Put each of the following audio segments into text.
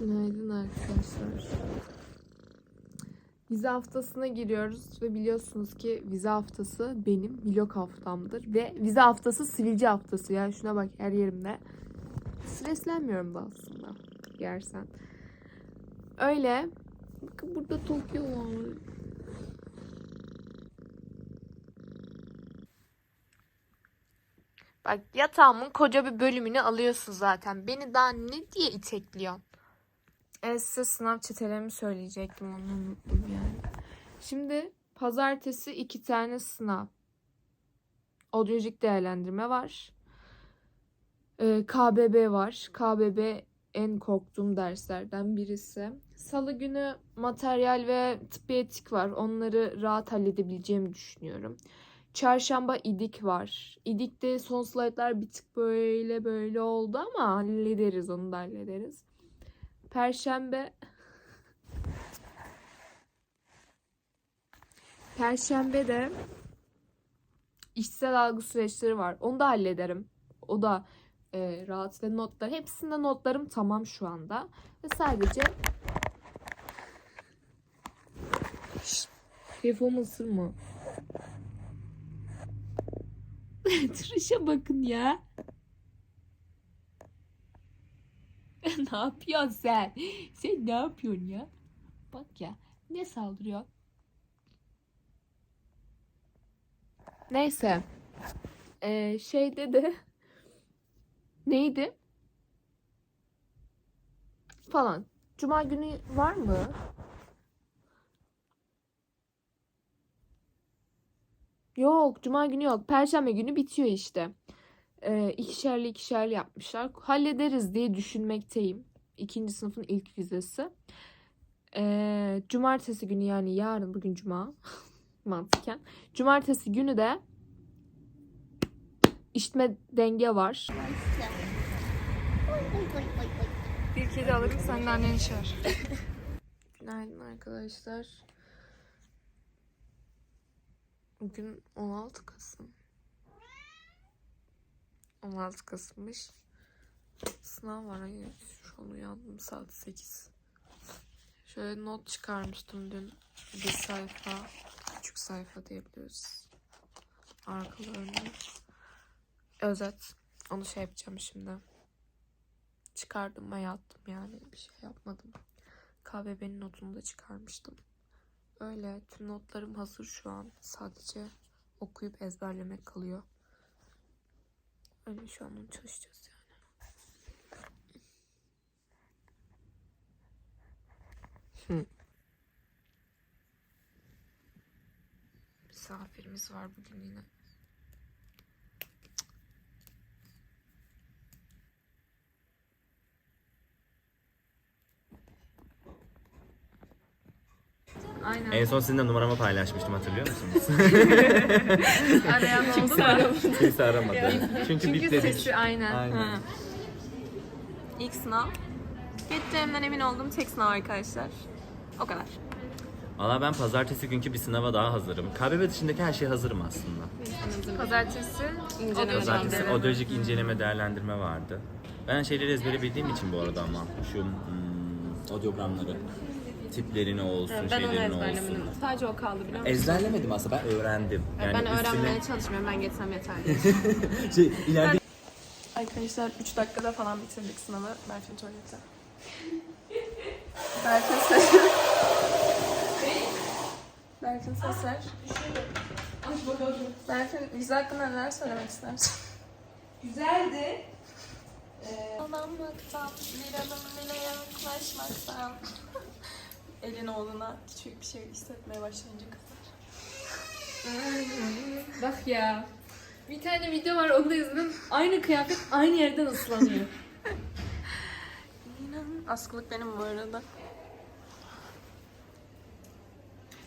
Günaydın arkadaşlar. Vize haftasına giriyoruz ve biliyorsunuz ki vize haftası benim vlog haftamdır. Ve vize haftası sivilce haftası ya şuna bak her yerimde. Streslenmiyorum da aslında yersen. Öyle. Bakın burada Tokyo var. Bak yatağımın koca bir bölümünü alıyorsun zaten. Beni daha ne diye itekliyorsun? Evet size sınav çetelerimi söyleyecektim onu unuttum yani. Şimdi pazartesi iki tane sınav. Odyolojik değerlendirme var. Ee, KBB var. KBB en korktuğum derslerden birisi. Salı günü materyal ve tıbbi etik var. Onları rahat halledebileceğimi düşünüyorum. Çarşamba idik var. İdik'te son slaytlar bir tık böyle böyle oldu ama hallederiz onu da hallederiz. Perşembe Perşembe de işsel algı süreçleri var. Onu da hallederim. O da e, rahat ve notlar. Hepsinde notlarım tamam şu anda. Ve sadece Şşt, telefonumu ısırma. Tırışa bakın ya. Ne yapıyorsun sen? Sen ne yapıyorsun ya? Bak ya. Ne saldırıyor? Neyse. Ee, şeyde de neydi? Falan. Cuma günü var mı? Yok, cuma günü yok. Perşembe günü bitiyor işte. Ee, ikişerli ikişerli yapmışlar. Hallederiz diye düşünmekteyim. İkinci sınıfın ilk vizesi. Ee, cumartesi günü yani yarın bugün cuma mantıken. Cumartesi günü de işitme denge var. Bir kedi alırım sen de anneni çağır. Günaydın arkadaşlar. Bugün 16 Kasım. 16 Kasım'mış. Sınav var. Hayır, şu an uyandım saat 8. Şöyle not çıkarmıştım dün. Bir sayfa. Küçük sayfa diyebiliriz. Arkalarını. Özet. Onu şey yapacağım şimdi. Çıkardım ve yattım yani. Bir şey yapmadım. KBB'nin notunu da çıkarmıştım. Öyle tüm notlarım hazır şu an. Sadece okuyup ezberlemek kalıyor. Şu an onu çalışacağız yani. Hı. Misafirimiz var bugün yine. Aynen. En son sizinle numaramı paylaşmıştım hatırlıyor musunuz? Arayan kimse aramadı. Kimse aramadı. Çünkü, Çünkü bit dedik. sesi aynen. Aynen. İlk sınav. Geçeceğimden emin olduğum tek sınav arkadaşlar. O kadar. Valla ben pazartesi günkü bir sınava daha hazırım. KBB dışındaki her şey hazırım aslında. Pazartesi inceleme. Pazartesi değerlendirme. odyolojik inceleme değerlendirme vardı. Ben şeyleri ezbere bildiğim için bu arada ama şu hmm, odyogramları tiplerini olsun, Ben onu şeylerini ezberlemedim. olsun. Sadece o kaldı biliyor musun? Ezberlemedim aslında ben öğrendim. Yani ben üstüne- öğrenmeye çalışmıyorum. Ben geçsem yeterli. şey, ileride Arkadaşlar 3 dakikada falan bitirdik sınavı. Berfin tuvalete. Berfin ses. Berfin sesler. Berfin vize hakkında neler söylemek istersin? Güzeldi. Alanmaktan, bir adım bile yaklaşmaktan. Elin oğluna küçük bir şey hissetmeye başlayınca kızar. Bak ya. Bir tane video var onu da izledim. Aynı kıyafet aynı yerden ıslanıyor. İnan askılık benim bu arada.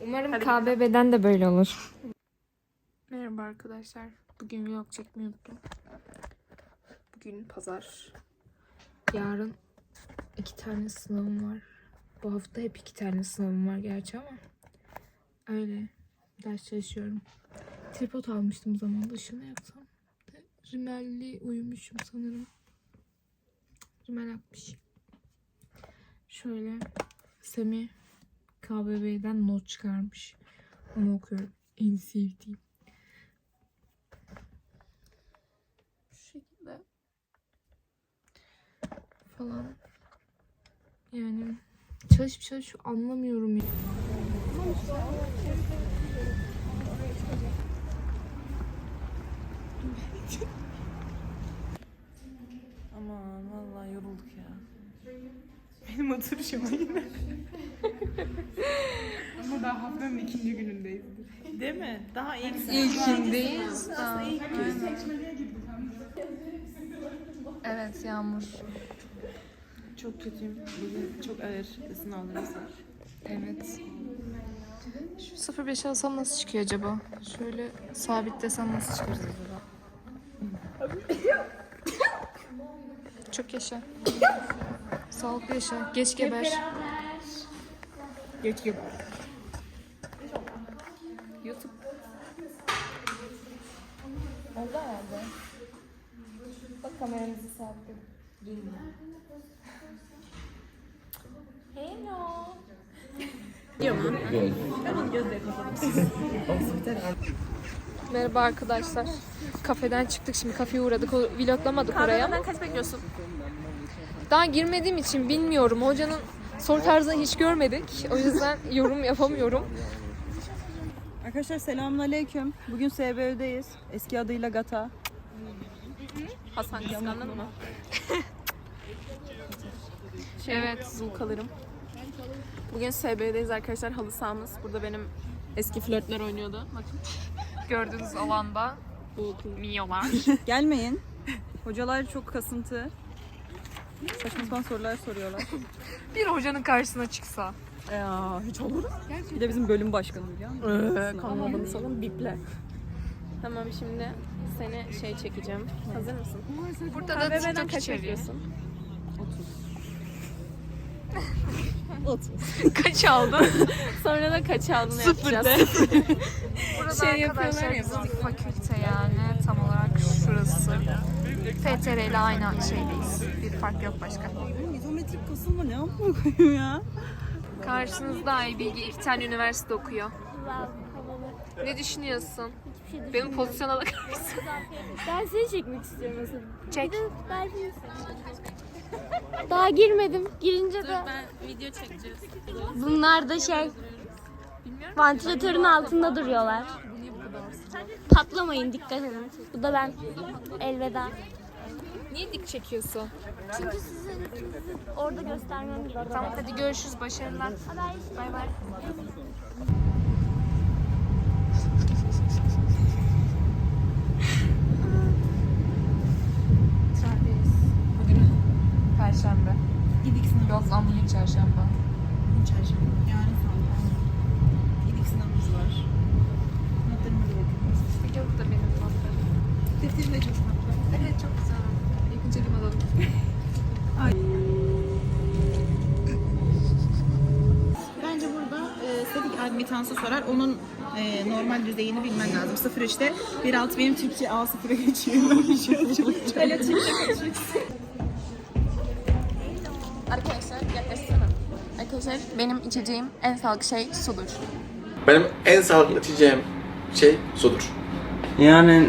Umarım KBB'den de böyle olur. Merhaba arkadaşlar. Bugün vlog çekmeyi unuttum. Bugün pazar. Yarın iki tane sınavım var. Bu hafta hep iki tane sınavım var gerçi ama. Öyle. Ders çalışıyorum. Tripod almıştım zamanında. Şunu yapsam. Rimelli uyumuşum sanırım. Rimel akmış. Şöyle Semi KBB'den not çıkarmış. Onu okuyorum. En sevdiğim. Şekilde falan. Yani çalışıp çalışıp anlamıyorum ya. Aman vallahi yorulduk ya. Benim oturuşum yine. Ama daha haftanın ikinci günündeyiz. Değil mi? Daha ilk İlkindeyiz. Aslında ilk gün. Evet Yağmur. Çok kötüyüm. Bugün çok ağır sınavlarımız var. Evet. Şu 05'e alsam nasıl çıkıyor acaba? Şöyle sabitlesem nasıl çıkarız acaba? Çok yaşa. Sağlıklı yaşa. Geç geber. Geç gibi. YouTube. Oldu herhalde. Bak kameramızı sabitledim. Hello. Merhaba arkadaşlar. Kafeden çıktık şimdi kafeye uğradık. O- Vloglamadık oraya. Kahveden kaç bekliyorsun? Daha girmediğim için bilmiyorum. Hocanın soru tarzını hiç görmedik. O yüzden yorum yapamıyorum. Arkadaşlar selamünaleyküm. Bugün SBÖ'deyiz. Eski adıyla GATA. Hasan kıskandın mı? Evet. Zul kalırım. Bugün SB'deyiz arkadaşlar halı sahamız. Burada benim eski flörtler oynuyordu. Bakın Gördüğünüz alanda bu miyolar. Gelmeyin. Hocalar çok kasıntı. Saçma sapan sorular soruyorlar. Bir hocanın karşısına çıksa. Ya hiç olur. Bir de bizim bölüm başkanı biliyor musun? Ee, kanal abone salın biple. Tamam şimdi seni şey çekeceğim. Hazır mısın? Burada da TikTok içeriği. bekliyorsun? 30. Kaç aldın? Sonra da kaç aldığını Sıfır yapacağız. Burada Şey arkadaşlar yapıyorlar ya bizim fakülte yani tam olarak şurası. FTR ile aynı şeydeyiz. Bir fark yok başka. İzometrik kasılma ne koyayım ya? Karşınızda Aybilgi iki tane üniversite okuyor. Ne düşünüyorsun? Benim pozisyona bakar mısın? Ben seni çekmek istiyorum mesela. Çek. Bir de ben Daha girmedim. Girince de Ben video çekeceğiz. bunlar da şey vantilatörün altında duruyorlar. Patlamayın dikkat edin. Bu da ben. Elveda. Niye dik çekiyorsun? Çünkü size orada göstermem gerekiyor. Tamam hadi görüşürüz başarılar. Bay bay. Trendeyiz. Bugün Perşembe. İdik sınavı. Yok lan bugün Çarşamba. Çarşamba. Yarın salı. İdik sınavımız var. Notlarıma da bakın. Yok da benim notlarım. Defterim de çok tatlı. Evet çok güzel. İkinci alalım. Bence burada e, statik admitansı sorar. Onun e, normal düzeyini bilmen lazım. 03'te 1.6 benim Türkçe A0'a geçiyor. Şey Öyle Arkadaşlar benim içeceğim en sağlıklı şey sudur. Benim en sağlıklı içeceğim şey sudur. Yani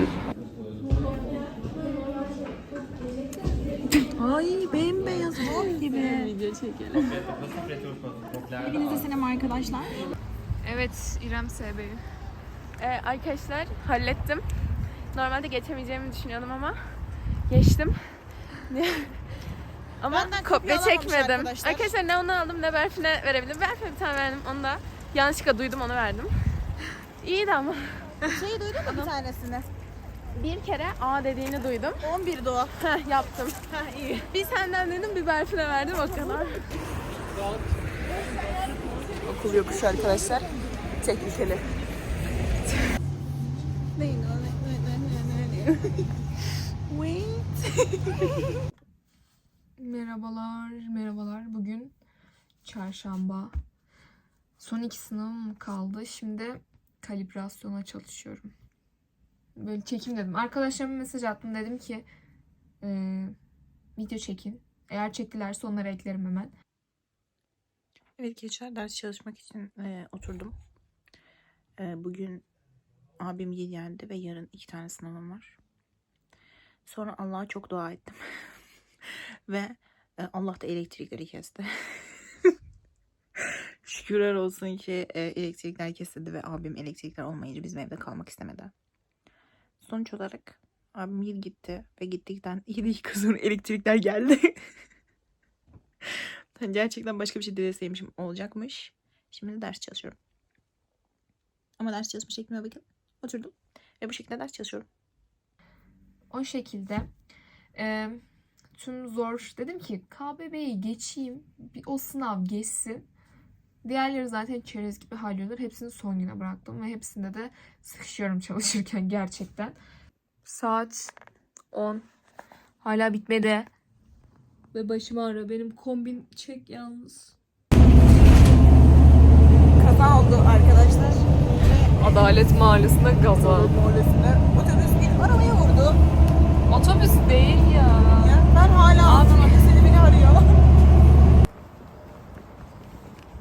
Ay bembeyaz bal gibi. Video çekelim. Hepinize selam arkadaşlar. Evet İrem SB'yi. Ee, arkadaşlar hallettim. Normalde geçemeyeceğimi düşünüyordum ama geçtim. Ama Benden kopya kopya alamamış çekmedim. arkadaşlar. Arkadaşlar ne onu aldım ne Berfin'e verebildim. Berfin'e bir tane verdim. Onu da yanlışlıkla duydum onu verdim. İyiydi ama. Şeyi duydun mu bir tanesini? Bir kere A dediğini duydum. 11 doğa. Heh yaptım. Ha iyi. Bir senden dedim bir Berfin'e verdim o kadar. Okul yokuşu arkadaşlar. Tehlikeli. Merhabalar, merhabalar. Bugün çarşamba. Son iki sınavım kaldı. Şimdi kalibrasyona çalışıyorum. Böyle çekim dedim. Arkadaşlarıma mesaj attım. Dedim ki eee, video çekin. Eğer çektilerse onları eklerim hemen. Evet gençler ders çalışmak için e, oturdum. E, bugün abim iyi geldi ve yarın iki tane sınavım var. Sonra Allah'a çok dua ettim. ve e, Allah da elektrikleri kesti. Şükürler olsun ki e, elektrikler kesildi ve abim elektrikler olmayınca bizim evde kalmak istemedi. Sonuç olarak abim iyi gitti ve gittikten 7 dakika sonra elektrikler geldi. Ben gerçekten başka bir şey dileseymişim olacakmış. Şimdi de ders çalışıyorum. Ama ders çalışma şeklime bakın. Oturdum ve bu şekilde ders çalışıyorum. O şekilde e, tüm zor dedim ki KBB'yi geçeyim. Bir o sınav geçsin. Diğerleri zaten çerez gibi hallolur. Hepsini son güne bıraktım ve hepsinde de sıkışıyorum çalışırken gerçekten. Saat 10. Hala bitmedi. Ve başım ağrıyor. Benim kombin çek yalnız. Kaza oldu arkadaşlar. Adalet Mahallesi'nde gaza. Mahallesinde otobüs bir arabaya vurdu. Otobüs değil ya. Ya hala aklımda seni beni arıyor.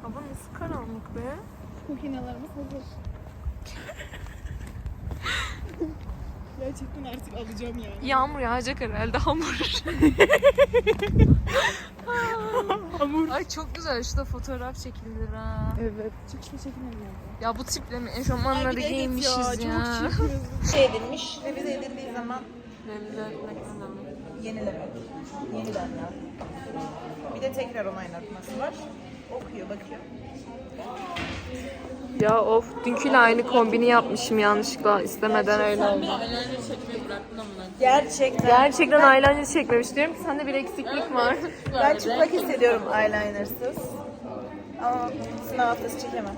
Hava nasıl karanlık be? Makinalarımız hazır. Gerçekten artık alacağım yani. Yağmur yağacak herhalde hamur. hamur. Ay çok güzel şurada fotoğraf çekilir ha. Evet. Çıkışma çekinelim. Ya bu tiple mi eşofmanları giymişiz ya. Şey edilmiş. Revize edildiği zaman yenilemek. Yeniden lazım. Bir de tekrar onaylatması var. Okuyor, bakıyor. Ya of dünküyle aynı kombini yapmışım yanlışlıkla istemeden öyle oldu. Gerçekten. Gerçekten eyeliner çekmemiş diyorum ki sende bir eksiklik var. Ben çıplak hissediyorum eyelinersız. Ama sınav haftası çekemem.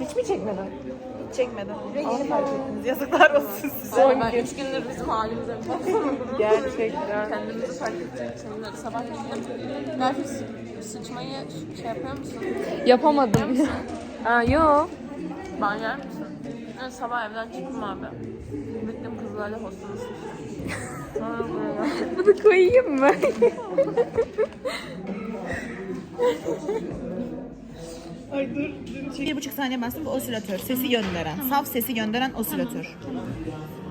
Hiç mi çekmedin? Ve yeni fark ettiniz. Yazıklar olsun size. Gün. Üç gündür bizim halimize Gerçekten. kendimizi fark edecek. Sabah gittim. Belki sıçmayı şey yapıyor musun? Yapamadım. ha yo. Ben yer misin? Ben sabah evden çıktım abi. Gittim kızlarla buraya Bunu koyayım mı? Bir buçuk saniye bastım bu osilatör. Sesi gönderen. Saf sesi gönderen osilatör.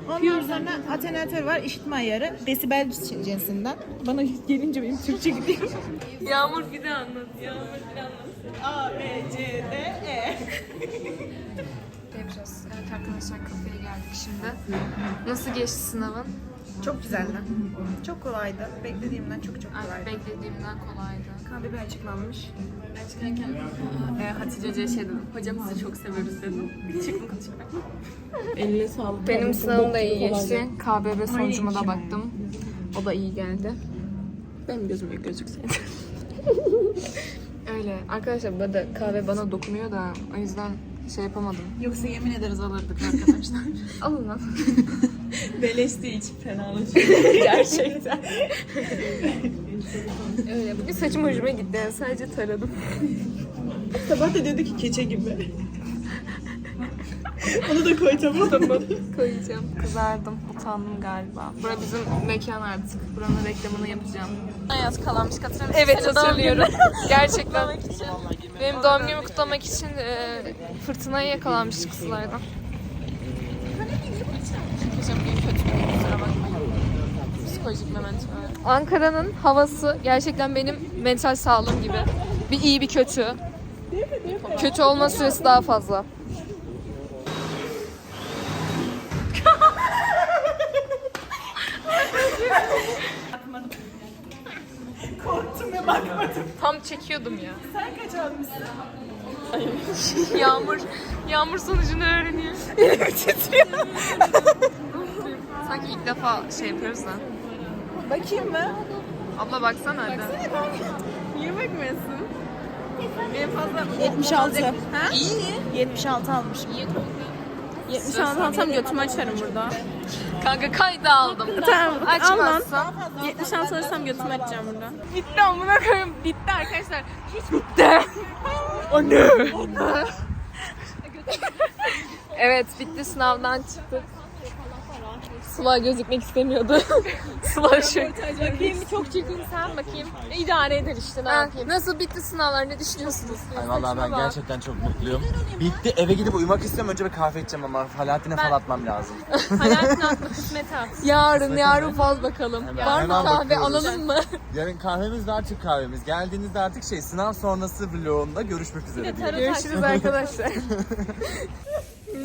Ondan sonra atenuatör var işitme ayarı. Desibel cinsinden. Bana gelince benim Türkçe gidiyor. Yağmur bir de anlat. Yağmur bir de anlat. A, B, C, D, E. Yapacağız. Evet arkadaşlar kafeye geldik şimdi. Nasıl geçti sınavın? Çok güzeldi. Çok kolaydı. Beklediğimden çok çok Ay, kolaydı. beklediğimden kolaydı. KBB açıklanmış. çıkarken e, Hatice Hoca'ya şey dedim. Hocam sizi çok seviyoruz dedim. Çıktım konuşmaya. Eline sağlık. Benim sınavım da iyi geçti. KBB sonucuma da baktım. O da iyi geldi. Benim gözüm büyük gözükseydi. Öyle. Arkadaşlar bu arada kahve bana dokunuyor da o yüzden şey yapamadım. Yoksa yemin ederiz alırdık arkadaşlar. Alın lan. Beleştiği için fenalaşıyor. Gerçekten. Öyle. Bugün saçım hoşuma gitti. Yani sadece taradım. Sabah da diyordu ki keçe gibi. Onu da koy tamam mı? Koyacağım. Kızardım. Utandım galiba. Bura bizim mekan artık. Buranın reklamını yapacağım. Ayaz kalanmış mısın? Evet hatırlıyorum. Gerçekten. Benim doğum günümü kutlamak için e, fırtınaya yakalanmıştık kızlardan. Hocam bugün kötü bir gün, kusura bakmayın. Psikolojik memento. Ankara'nın havası gerçekten benim mental sağlığım gibi. Bir iyi bir kötü. Kötü olma süresi daha fazla. Korktum ve bakmadım. Tam çekiyordum ya. Sen kaç almışsın? Yağmur, yağmur sonucunu öğreniyor. Sanki ilk defa şey yapıyoruz da. Bakayım mı? Abla baksana hadi. Niye bakmıyorsun? En fazla 76. Ha? İyi. 76 almışım. 76 alsam götümü açarım burada. Kanka kaydı aldım. Tamam. Açmazsam. 76 alırsam götümü açacağım burada. Bitti amına koyayım. Bitti arkadaşlar. Hiç bitti. Anne. evet bitti sınavdan çıktık. Sıla gözükmek istemiyordu. Sıla şu. Bakayım bir çok çirkin sen bakayım. E, İdare eder işte ne Ha, yapayım. nasıl bitti sınavlar ne düşünüyorsunuz? Ay vallahi ben gerçekten çok mutluyum. Bitti eve gidip uyumak istiyorum. Önce bir kahve içeceğim ama Alaaddin'e fal atmam lazım. Hayatın atma kısmet at. Yarın yarın fal bakalım. Hemen- Var mı hemen kahve bakıyoruz. alalım mı? Yarın kahvemiz var Türk kahvemiz. Geldiğinizde artık şey sınav sonrası vlogunda görüşmek üzere diyelim. Görüşürüz arkadaşlar.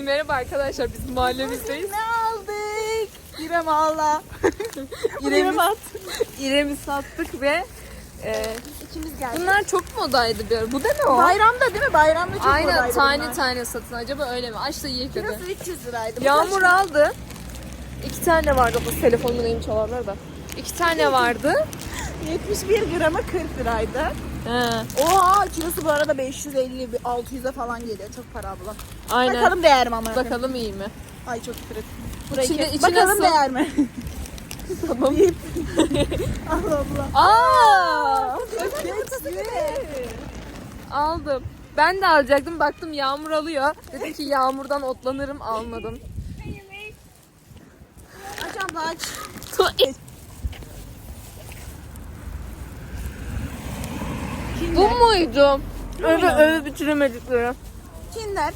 Merhaba arkadaşlar biz mahallemizdeyiz. İrem ağla. İrem'i İrem'i sattık ve e, bunlar çok modaydı bir ara. Bu da ne o? Bayramda değil mi? Bayramda çok Aynen modaydı tane bunlar. tane satın. Acaba öyle mi? Aç da yiyek dedi. Kilosu 300 liraydı. Bu Yağmur aldı. İki tane vardı bu telefonumun elini çalarlar da. İki tane vardı. kaç? 71 grama 40 liraydı. He. Oha kilosu bu arada 550 600'e falan geliyor. Çok para abla. Aynen. Bakalım değer mi ama? Bakalım iyi mi? Ay çok küfür ettim. Burayı İçinde- kes. Bakalım nasıl? değer mi? Tamam. Allah Allah. Aa! Aldım. Ben de alacaktım. Baktım yağmur alıyor. Dedim ki yağmurdan otlanırım. Almadım. Aç abla aç. Bu muydu? Öyle öyle bitiremedikleri. Kinder.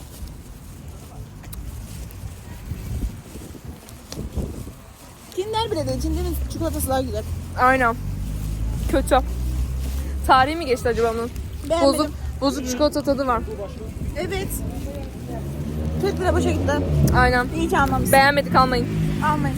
Kinder bile değil. Kinder'in çikolatası daha güzel. Aynen. Kötü. Tarihi mi geçti acaba bunun? Beğenmedim. Bozuk, bozuk çikolata tadı var. Evet. 40 lira boşa gitti. Aynen. İyi ki almamışsın. Beğenmedik almayın. Almayın.